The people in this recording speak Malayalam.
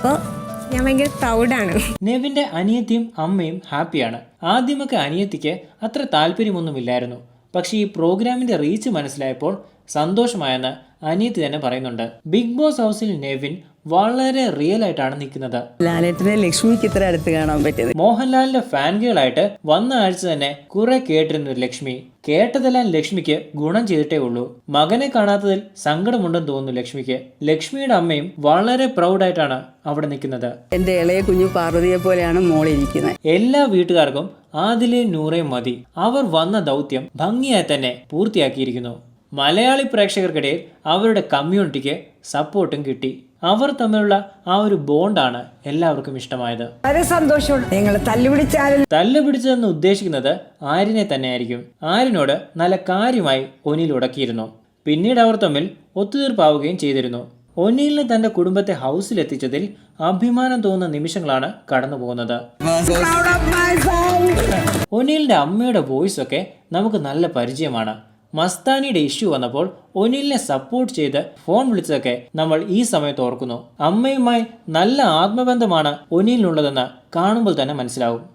അപ്പോൾ ഞാൻ ഭയങ്കര പ്രൗഡാണ് നെവിന്റെ അനിയത്തിയും അമ്മയും ഹാപ്പിയാണ്. ആദ്യമൊക്കെ അനിയത്തിക്ക് അത്ര താല്പര്യമൊന്നുമില്ലായിരുന്നു. പക്ഷേ ഈ പ്രോഗ്രാമിന്റെ റീച്ച് മനസ്സിലായപ്പോൾ സന്തോഷമായെന്ന് അനിയത്തി തന്നെ പറയുന്നുണ്ട്. ബിഗ് ബോസ് ഹൗസിൽ നെവിൻ വളരെ റിയൽ ആയിട്ടാണ് നിൽക്കുന്നത്. ലാലേട്ടനെ ലക്ഷ്മിക്ക് ഇത്ര അടുത്ത് കാണാൻ പറ്റിയത്. മോഹൻലാലിന്റെ ഫാൻഗേളായിട്ട് വന്ന ആഴ്ച തന്നെ കുറെ കേട്ടിരുന്നു ലക്ഷ്മി. കേട്ടതെല്ലാം ലക്ഷ്മിക്ക് ഗുണം ചെയ്തിട്ടേ ഉള്ളൂ. മകനെ കാണാത്തതിൽ സങ്കടമുണ്ടെന്ന് തോന്നുന്നു ലക്ഷ്മിക്ക്. ലക്ഷ്മിയുടെ അമ്മയും വളരെ പ്രൗഡായിട്ടാണ് അവിടെ നിൽക്കുന്നത്. എന്റെ ഇളയ കുഞ്ഞു പാർവതിയെ പോലെയാണ് മോളിരിക്കുന്നത് എല്ലാ വീട്ടുകാർക്കും ആദിലെ നൂറേ മതി. അവർ വന്ന ദൗത്യം ഭംഗിയായി തന്നെ പൂർത്തിയാക്കിയിരിക്കുന്നു. മലയാളി പ്രേക്ഷകർക്കിടയിൽ അവരുടെ കമ്മ്യൂണിറ്റിക്ക് സപ്പോർട്ടും കിട്ടി. അവർ തമ്മിലുള്ള ആ ഒരു ബോണ്ടാണ് എല്ലാവർക്കും ഇഷ്ടമായത്. വളരെ സന്തോഷമുണ്ട്. നിങ്ങൾ തല്ലുപിടിച്ചാലും തല്ല് പിടിച്ചതെന്ന് ഉദ്ദേശിക്കുന്നത് ആര്യനെ തന്നെയായിരിക്കും. ആര്യനോട് നല്ല കാര്യമായി ഒനിൽ ഉടക്കിയിരുന്നു. പിന്നീട് അവർ തമ്മിൽ ഒത്തുതീർപ്പാവുകയും ചെയ്തിരുന്നു. ഒന്നിലിന് തന്റെ കുടുംബത്തെ ഹൗസിൽ എത്തിച്ചതിൽ അഭിമാനം തോന്നുന്ന നിമിഷങ്ങളാണ് കടന്നു പോകുന്നത്. ഒനീലിന്റെ അമ്മയുടെ വോയിസ് ഒക്കെ നമുക്ക് നല്ല പരിചയമാണ്. മസ്താനിയുടെ ഇഷ്യൂ വന്നപ്പോൾ ഒനിലിനെ സപ്പോർട്ട് ചെയ്ത് ഫോൺ വിളിച്ചതൊക്കെ നമ്മൾ ഈ സമയത്ത് ഓർക്കുന്നു. അമ്മയുമായി നല്ല ആത്മബന്ധമാണ് ഒനിലിനുള്ളതെന്ന് കാണുമ്പോൾ തന്നെ മനസ്സിലാവും.